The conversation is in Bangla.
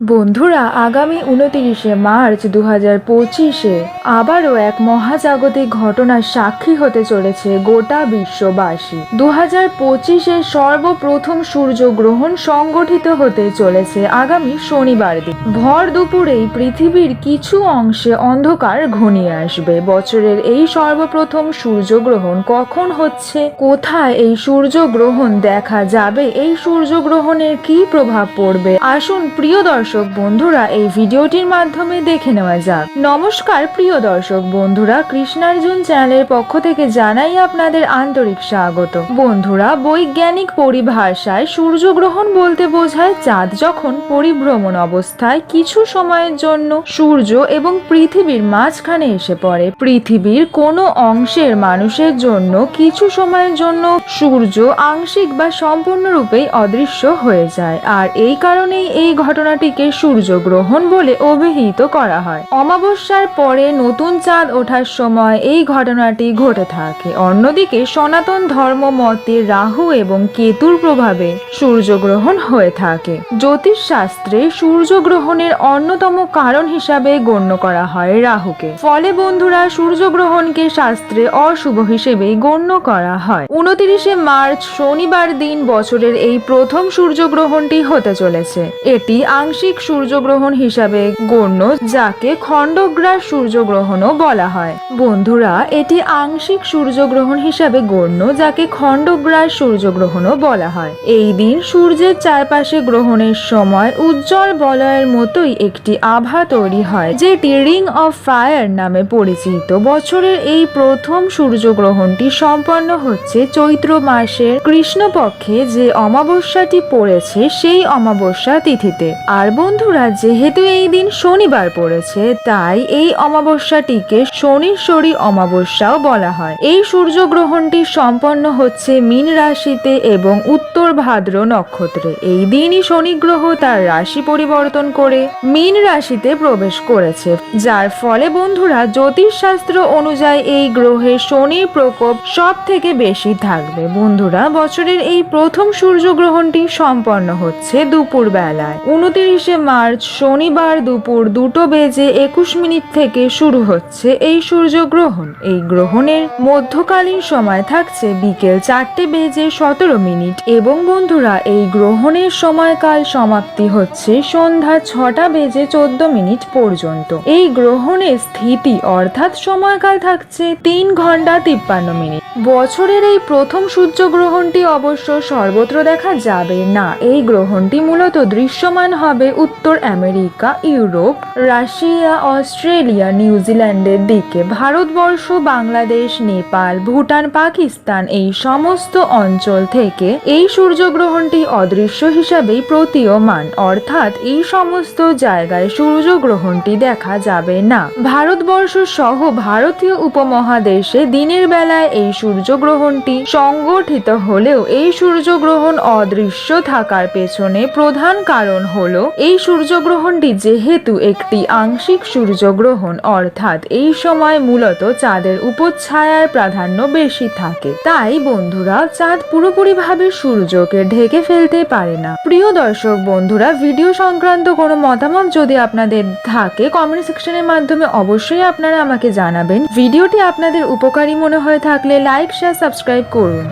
বন্ধুরা, আগামী উনতিরিশে মার্চ দু হাজার পঁচিশে আবারও এক মহাজাগতিক ঘটনার সাক্ষী হতে চলেছে গোটা বিশ্ববাসী। দু হাজার পঁচিশে সর্বপ্রথম সূর্যগ্রহণ সংগঠিত হতে চলেছে আগামী শনিবার দিন। ভর দুপুরেই পৃথিবীর কিছু অংশে অন্ধকার ঘনিয়ে আসবে। বছরের এই সর্বপ্রথম সূর্যগ্রহণ কখন হচ্ছে? কোথায় এই সূর্যগ্রহণ দেখা যাবে? এই সূর্যগ্রহণের কি প্রভাব পড়বে? আসুন প্রিয় দর্শক বন্ধুরা, এই ভিডিওটির মাধ্যমে দেখে নেওয়া যাক। নমস্কার প্রিয় দর্শক বন্ধুরা কৃষ্ণার্জুন চ্যানেলের পক্ষ থেকে জানাই আপনাদের আন্তরিক স্বাগত। বন্ধুরা, বৈজ্ঞানিক পরিভাষায় সূর্যগ্রহণ বলতে বোঝায় চাঁদ যখন পরিভ্রমণ অবস্থায় কিছু সময়ের জন্য সূর্য এবং পৃথিবীর মাঝখানে এসে পড়ে। পৃথিবীর কোনো অংশের মানুষের জন্য কিছু সময়ের জন্য সূর্য আংশিক বা সম্পূর্ণরূপেই অদৃশ্য হয়ে যায়। আর এই কারণেই এই ঘটনাটিকে সূর্যগ্রহণ বলে অভিহিত করা হয়। অমাবস্যার পরে নতুন চাঁদ ওঠার সময় এই ঘটনাটি ঘটে থাকে। অন্যদিকে সনাতন ধর্ম মতে রাহু এবং কেতুর প্রভাবে সূর্যগ্রহণ হয়ে থাকে। জ্যোতিষ শাস্ত্রে সূর্যগ্রহণের অন্যতম কারণ হিসাবে গণ্য করা হয় রাহুকে। ফলে বন্ধুরা, সূর্যগ্রহণকে শাস্ত্রে অশুভ হিসেবেই গণ্য করা হয়। উনতিরিশে মার্চ শনিবার দিন বছরের এই প্রথম সূর্যগ্রহণটি হতে চলেছে। এটি আংশিক সূর্যগ্রহণ হিসাবে গণ্য, যাকে খণ্ডগ্রাস সূর্যগ্রহণও বলা হয়। বন্ধুরা, এটি আংশিক সূর্যগ্রহণ হিসাবে গণ্য, যাকে খণ্ডগ্রাস সূর্যগ্রহণও বলা হয়। এই দিন সূর্যের চারপাশে গ্রহণের সময় উজ্জ্বল বলয়ের মতোই একটি আভা তৈরি হয়, যেটি রিং অফ ফায়ার নামে পরিচিত। বছরের এই প্রথম সূর্যগ্রহণটি সম্পন্ন হচ্ছে চৈত্র মাসের কৃষ্ণপক্ষে যে অমাবস্যাটি পড়েছে, সেই অমাবস্যা তিথিতে। আর বন্ধুরা, যেহেতু এই দিন শনিবার পড়েছে, তাই এই অমাবস্যাটিকে শনিশ্বরী অমাবস্যাও বলা হয়। এই সূর্যগ্রহণটি সম্পন্ন হচ্ছে মীন রাশিতে এবং উত্তর ভাদ্র নক্ষত্রে। এই দিনই শনি গ্রহ তার রাশি পরিবর্তন করে মীন রাশিতে প্রবেশ করেছে। যার ফলে বন্ধুরা জ্যোতিষ শাস্ত্র অনুযায়ী এই গ্রহে শনির প্রকোপ সব থেকে বেশি থাকবে। বন্ধুরা, বছরের এই প্রথম সূর্যগ্রহণটি সম্পন্ন হচ্ছে দুপুর বেলায় উনতিরিশে মার্চ শনিবার দুপুর দুটো বেজে একুশ মিনিট থেকে শুরু হচ্ছে এই সূর্যগ্রহণ। এই গ্রহণের মধ্যকালীন সময় থাকছে বিকেল চারটে বেজে সতেরো মিনিট এবং বন্ধুরা, এই গ্রহণের সময়কাল সমাপ্তি হচ্ছে সন্ধ্যা ছটা বেজে চোদ্দ মিনিট পর্যন্ত। এই গ্রহণের স্থিতি অর্থাৎ সময়কাল থাকছে তিন ঘণ্টা তিপ্পান্ন মিনিট। বছরের এই প্রথম সূর্যগ্রহণটি অবশ্য সর্বত্র দেখা যাবে না। এই গ্রহণটি মূলত দৃশ্যমান হবে উত্তর আমেরিকা, ইউরোপ, রাশিয়া, অস্ট্রেলিয়া, নিউজিল্যান্ডের দিকে, ভারতবর্ষ, বাংলাদেশ, নেপাল, ভুটান, পাকিস্তান এই সমস্ত অঞ্চল থেকে এই সূর্যগ্রহণটি অদৃশ্য হিসাবেই প্রতীয়মান। অর্থাৎ এই সমস্ত জায়গায় সূর্যগ্রহণটি দেখা যাবে না। ভারতবর্ষ সহ ভারতীয় উপমহাদেশে দিনের বেলায় এই সূর্যগ্রহণটি সংগঠিত হলেও এই সূর্যগ্রহণ অদৃশ্য থাকার পেছনে প্রধান কারণ হলো এই সূর্যগ্রহণটি যেহেতু একটি আংশিক সূর্যগ্রহণ, অর্থাৎ এই সময় মূলত চাঁদের উপচ্ছায়ার প্রাধান্য বেশি থাকে। তাই বন্ধুরা, চাঁদ পুরোপুরিভাবে সূর্যকে ঢেকে ফেলতে পারে না। প্রিয় দর্শক বন্ধুরা, ভিডিও সংক্রান্ত কোনো মতামত যদি আপনাদের থাকে কমেন্ট সেকশনের মাধ্যমে অবশ্যই আপনারা আমাকে জানাবেন। ভিডিওটি আপনাদের উপকারী মনে হয়ে থাকলে লাইক শেয়ার সাবস্ক্রাইব করুন।